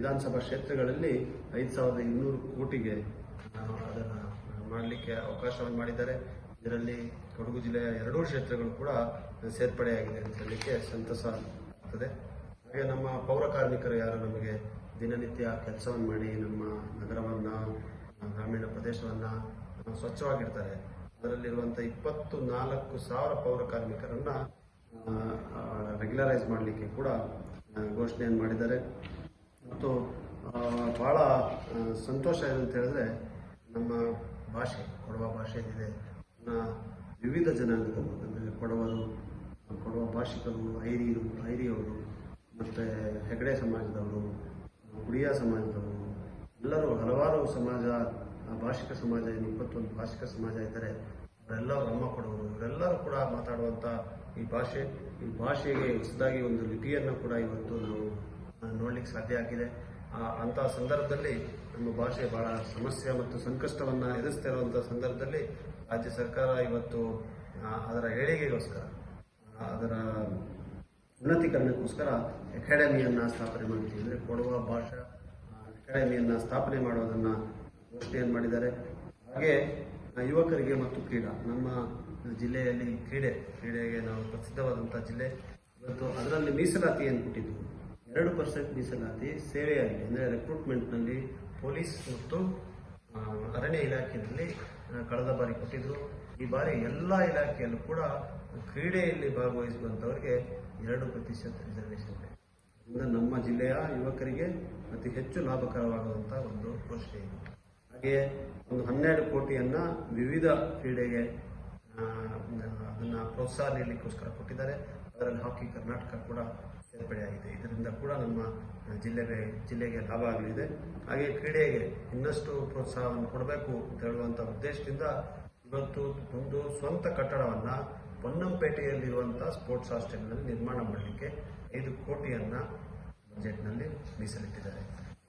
ವಿಧಾನಸಭಾ ಕ್ಷೇತ್ರಗಳಲ್ಲಿ ಐದು ಸಾವಿರದ ಇನ್ನೂರು ಕೋಟಿಗೆ ಅದನ್ನು ಮಾಡಲಿಕ್ಕೆ ಅವಕಾಶವನ್ನು ಮಾಡಿದ್ದಾರೆ. ಇದರಲ್ಲಿ ಕೊಡಗು ಜಿಲ್ಲೆಯ ಎರಡೂ ಕ್ಷೇತ್ರಗಳು ಕೂಡ ಸೇರ್ಪಡೆಯಾಗಿದೆ ಅಂತ ಹೇಳಲಿಕ್ಕೆ ಸಂತಸ ಆಗ್ತದೆ. ಹಾಗೆ ನಮ್ಮ ಪೌರ ಕಾರ್ಮಿಕರು ಯಾರು ನಮಗೆ ದಿನನಿತ್ಯ ಕೆಲಸವನ್ನು ಮಾಡಿ ನಮ್ಮ ನಗರವನ್ನು, ಗ್ರಾಮೀಣ ಪ್ರದೇಶವನ್ನು ಸ್ವಚ್ಛವಾಗಿಡ್ತಾರೆ. ಅದರಲ್ಲಿರುವಂಥ ಇಪ್ಪತ್ತು ನಾಲ್ಕು ಸಾವಿರ ಪೌರ ಕಾರ್ಮಿಕರನ್ನು ರೆಗ್ಯುಲರೈಸ್ ಮಾಡಲಿಕ್ಕೆ ಕೂಡ ಘೋಷಣೆಯನ್ನು ಮಾಡಿದ್ದಾರೆ. ಮತ್ತು ಭಾಳ ಸಂತೋಷ ಏನು ಅಂತ ಹೇಳಿದ್ರೆ ನಮ್ಮ ಭಾಷೆ, ಕೊಡವ ಭಾಷೆ ಏನಿದೆ ವಿವಿಧ ಜನಾಂಗದವರು, ಅಂದರೆ ಕೊಡವರು, ಕೊಡವ ಭಾಷಿಕರು, ಐರಿಯರು, ಐರಿಯವರು, ಮತ್ತು ಹೆಗಡೆ ಸಮಾಜದವರು ಗುಡಿಯ ಸಮಾಜದವರು, ಎಲ್ಲರೂ ಹಲವಾರು ಸಮಾಜ ಭಾಷಿಕ ಸಮಾಜ ಏನು ಇಪ್ಪತ್ತೊಂದು ಭಾಷಿಕ ಸಮಾಜ ಇದ್ದಾರೆ ಅವರೆಲ್ಲರೂ ಅಮ್ಮ ಕೊಡವರು, ಇವರೆಲ್ಲರೂ ಕೂಡ ಮಾತಾಡುವಂಥ ಈ ಭಾಷೆ, ಈ ಭಾಷೆಗೆ ಹೊಸದಾಗಿ ಒಂದು ಲಿಪಿಯನ್ನು ಕೂಡ ಇವತ್ತು ನಾವು ನೋಡ್ಲಿಕ್ಕೆ ಸಾಧ್ಯ ಆಗಿದೆ. ಆ, ಅಂತಹ ಸಂದರ್ಭದಲ್ಲಿ ನಮ್ಮ ಭಾಷೆ ಬಹಳ ಸಮಸ್ಯೆ ಮತ್ತು ಸಂಕಷ್ಟವನ್ನು ಎದುರಿಸ್ತಾ ಸಂದರ್ಭದಲ್ಲಿ ರಾಜ್ಯ ಸರ್ಕಾರ ಇವತ್ತು ಅದರ ಏಳಿಗೆಗೋಸ್ಕರ ಅದರ ಉನ್ನತೀಕರಣಕ್ಕೋಸ್ಕರ ಅಕಾಡೆಮಿಯನ್ನು ಸ್ಥಾಪನೆ ಮಾಡ್ತೀವಿ. ಅಂದರೆ ಕೊಡುವ ಭಾಷಾ ಅಕಾಡೆಮಿಯನ್ನು ಸ್ಥಾಪನೆ ಮಾಡೋದನ್ನು ಘೋಷಣೆಯನ್ನು ಮಾಡಿದ್ದಾರೆ. ಹಾಗೆ ಯುವಕರಿಗೆ ಮತ್ತು ಕ್ರೀಡಾ ನಮ್ಮ ಜಿಲ್ಲೆಯಲ್ಲಿ ಕ್ರೀಡೆ ಕ್ರೀಡೆಗೆ ನಾವು ಪ್ರಸಿದ್ಧವಾದಂಥ ಜಿಲ್ಲೆ. ಇವತ್ತು ಅದರಲ್ಲಿ ಮೀಸಲಾತಿಯನ್ನು ಕೊಟ್ಟಿದ್ದು? ಎರಡು ಪರ್ಸೆಂಟ್ ಮೀಸಲಾತಿ ಸೇವೆಯಾಗಿದೆ. ಅಂದರೆ ರೆಕ್ರೂಟ್ಮೆಂಟ್ನಲ್ಲಿ ಪೊಲೀಸ್ ಮತ್ತು ಅರಣ್ಯ ಇಲಾಖೆಯಲ್ಲಿ ಕಳೆದ ಬಾರಿ ಕೊಟ್ಟಿದ್ರು ಈ ಬಾರಿ ಎಲ್ಲ ಇಲಾಖೆಯಲ್ಲೂ ಕೂಡ ಕ್ರೀಡೆಯಲ್ಲಿ ಭಾಗವಹಿಸುವಂಥವರಿಗೆ ಎರಡು ಪ್ರತಿಶತ ರಿಸರ್ವೇಷನ್ ಇದೆ. ಇದರಿಂದ ನಮ್ಮ ಜಿಲ್ಲೆಯ ಯುವಕರಿಗೆ ಅತಿ ಹೆಚ್ಚು ಲಾಭಕರವಾಗುವಂಥ ಒಂದು ಘೋಷಣೆ ಇದೆ. ಹಾಗೆಯೇ ಒಂದು ಹನ್ನೆರಡು ಕೋಟಿಯನ್ನು ವಿವಿಧ ಕ್ರೀಡೆಗೆ ಅದನ್ನ ಪ್ರೋತ್ಸಾಹ ನೀಡಲಿಕ್ಕೋಸ್ಕರ ಕೊಟ್ಟಿದ್ದಾರೆ. ಅದರಲ್ಲಿ ಹಾಕಿ ಕರ್ನಾಟಕ ಕೂಡ ಸೇರ್ಪಡೆಯಾಗಿದೆ. ಇದರಿಂದ ಕೂಡ ನಮ್ಮ ಜಿಲ್ಲೆಗೆ ಜಿಲ್ಲೆಗೆ ಲಾಭ ಆಗಲಿದೆ ಹಾಗೆ ಕ್ರೀಡೆಗೆ ಇನ್ನಷ್ಟು ಪ್ರೋತ್ಸಾಹವನ್ನು ಕೊಡಬೇಕು ಅಂತ ಹೇಳುವಂಥ ಉದ್ದೇಶದಿಂದ ಇವತ್ತು ಒಂದು ಸ್ವಂತ ಕಟ್ಟಡವನ್ನು ಪೊನ್ನಂಪೇಟೆಯಲ್ಲಿರುವಂಥ ಸ್ಪೋರ್ಟ್ಸ್ ಹಾಸ್ಟೆಲ್ನಲ್ಲಿ ನಿರ್ಮಾಣ ಮಾಡಲಿಕ್ಕೆ ಐದು ಕೋಟಿಯನ್ನ ಬಜೆಟ್ನಲ್ಲಿ ಮೀಸಲಿಟ್ಟಿದ್ದಾರೆ.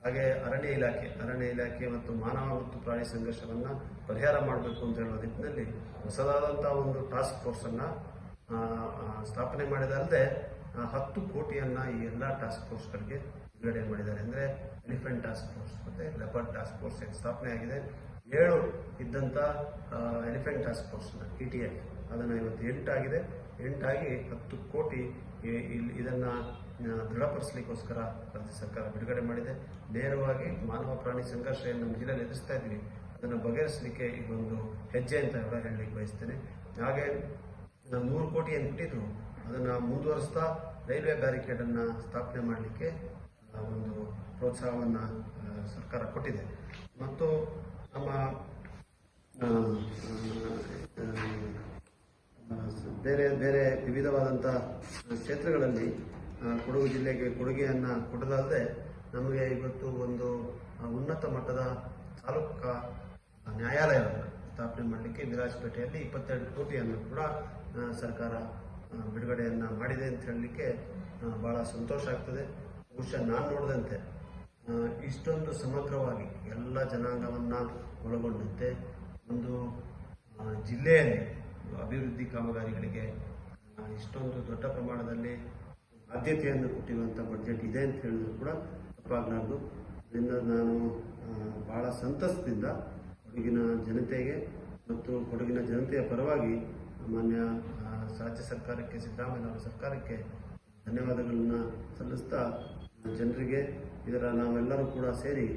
ಹಾಗೆ ಅರಣ್ಯ ಇಲಾಖೆ ಅರಣ್ಯ ಇಲಾಖೆ ಮತ್ತು ಮಾನವ ಮತ್ತು ಪ್ರಾಣಿ ಸಂಘರ್ಷವನ್ನು ಪರಿಹಾರ ಮಾಡಬೇಕು ಅಂತ ಹೇಳುವ ನಿಟ್ಟಿನಲ್ಲಿ ಹೊಸದಾದಂಥ ಒಂದು ಟಾಸ್ಕ್ ಫೋರ್ಸ್ ಅನ್ನ ಆ, ಆ, ಸ್ಥಾಪನೆ ಮಾಡಿದಲ್ಲದೆ ಹತ್ತು ಕೋಟಿಯನ್ನ ಈ ಎಲ್ಲ ಟಾಸ್ಕ್ ಫೋರ್ಸ್ಗಳಿಗೆ ಬಿಡುಗಡೆ ಮಾಡಿದ್ದಾರೆ. ಅಂದ್ರೆ ಎಲಿಫೆಂಟ್ ಟಾಸ್ಕ್ ಫೋರ್ಸ್ ಮತ್ತೆ ಲೆಪರ್ಡ್ ಟಾಸ್ಕ್ ಫೋರ್ಸ್ ಸ್ಥಾಪನೆ ಆಗಿದೆ. ಏಳು ಇದ್ದಂತ elephant task force E T I ಅದನ್ನು ಇವತ್ತು ಎಂಟಾಗಿದೆ. ಎಂಟಾಗಿ ಹತ್ತು ಕೋಟಿ ಇದನ್ನ ಆ, ದೃಢಪಡಿಸಲಿಕ್ಕೋಸ್ಕರ ರಾಜ್ಯ ಸರ್ಕಾರ ಬಿಡುಗಡೆ ಮಾಡಿದೆ. ನೇರವಾಗಿ ಮಾನವ ಪ್ರಾಣಿ ಸಂಘರ್ಷ ಏನು ನಮ್ಮ ಜಿಲ್ಲೆಯಲ್ಲಿ ಎದುರಿಸ್ತಾ ಇದ್ವಿ ಅದನ್ನು ಬಗೆಹರಿಸಲಿಕ್ಕೆ ಇದೊಂದು ಹೆಜ್ಜೆ ಅಂತ ಕೂಡ ಹೇಳಲಿಕ್ಕೆ ಬಯಸ್ತೇನೆ. ಹಾಗೆ ನೂರು ಕೋಟಿ ಏನು ಕೊಟ್ಟಿದ್ರು ಅದನ್ನು ಮುಂದುವರಿಸ್ತಾ ರೈಲ್ವೆ ಬ್ಯಾರಿಕೇಡ್ ಅನ್ನ ಸ್ಥಾಪನೆ ಮಾಡಲಿಕ್ಕೆ ಒಂದು ಪ್ರೋತ್ಸಾಹವನ್ನ ಸರ್ಕಾರ ಕೊಟ್ಟಿದೆ. ಮತ್ತು ನಮ್ಮ ಬೇರೆ ಬೇರೆ ವಿವಿಧವಾದಂಥ ಕ್ಷೇತ್ರಗಳಲ್ಲಿ ಕೊಡಗು ಜಿಲ್ಲೆಗೆ ಕೊಡುಗೆಯನ್ನು ಕೊಡೋದಲ್ಲದೆ ನಮಗೆ ಇವತ್ತು ಒಂದು ಉನ್ನತ ಮಟ್ಟದ ತಾಲೂಕು ನ್ಯಾಯಾಲಯವನ್ನು ಸ್ಥಾಪನೆ ಮಾಡಲಿಕ್ಕೆ ವಿರಾಜಪೇಟೆಯಲ್ಲಿ ಇಪ್ಪತ್ತೆರಡು ಕೋಟಿಯನ್ನು ಕೂಡ ಸರ್ಕಾರ ಬಿಡುಗಡೆಯನ್ನು ಮಾಡಿದೆ ಅಂತ ಹೇಳಲಿಕ್ಕೆ ಭಾಳ ಸಂತೋಷ ಆಗ್ತದೆ. ಬಹುಶಃ ನಾನು ನೋಡಿದಂತೆ ಇಷ್ಟೊಂದು ಸಮಗ್ರವಾಗಿ ಎಲ್ಲ ಜನಾಂಗವನ್ನು ಒಳಗೊಂಡಂತೆ ಒಂದು ಜಿಲ್ಲೆಯಲ್ಲಿ ಅಭಿವೃದ್ಧಿ ಕಾಮಗಾರಿಗಳಿಗೆ ಇಷ್ಟೊಂದು ದೊಡ್ಡ ಪ್ರಮಾಣದಲ್ಲಿ ಆದ್ಯತೆಯನ್ನು ಕೊಟ್ಟಿರುವಂಥ ಬಜೆಟ್ ಇದೆ ಅಂತ ಹೇಳಿದ್ರು ಕೂಡ ತಪ್ಪಾಗಲಾರ್ದು. ಇದರಿಂದ ನಾನು ಭಾಳ ಸಂತಸದಿಂದ ಕೊಡಗಿನ ಜನತೆಗೆ ಮತ್ತು ಕೊಡಗಿನ ಜನತೆಯ ಪರವಾಗಿ ಮಾನ್ಯ ರಾಜ್ಯ ಸರ್ಕಾರಕ್ಕೆ ಸಿದ್ದರಾಮಯ್ಯ ಸರ್ಕಾರಕ್ಕೆ ಧನ್ಯವಾದಗಳನ್ನು ಸಲ್ಲಿಸ್ತಾ ಜನರಿಗೆ ಇದರ ನಾವೆಲ್ಲರೂ ಕೂಡ ಸೇರಿ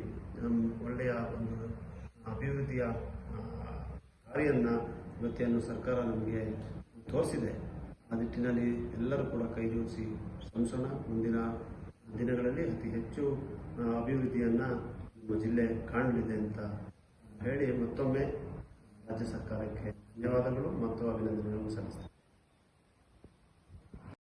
ಒಳ್ಳೆಯ ಒಂದು ಅಭಿವೃದ್ಧಿಯ ದಾರಿಯನ್ನು ಇವತ್ತೇನು ಸರ್ಕಾರ ನಮಗೆ ತೋರಿಸಿದೆ. ಆ ನಿಟ್ಟಿನಲ್ಲಿ ಎಲ್ಲರೂ ಕೂಡ ಕೈ ಜೋಡಿಸಿ ಶ್ರಮಿಸೋಣ. ಮುಂದಿನ ದಿನಗಳಲ್ಲಿ ಅತಿ ಹೆಚ್ಚು ಅಭಿವೃದ್ಧಿಯನ್ನ ನಮ್ಮ ಜಿಲ್ಲೆ ಕಾಣಲಿದೆ ಅಂತ ಹೇಳಿ ಮತ್ತೊಮ್ಮೆ ರಾಜ್ಯ ಸರ್ಕಾರಕ್ಕೆ ಧನ್ಯವಾದಗಳು ಮತ್ತು ಅಭಿನಂದನೆಗಳನ್ನು ಸಲ್ಲಿಸ್ತೇನೆ.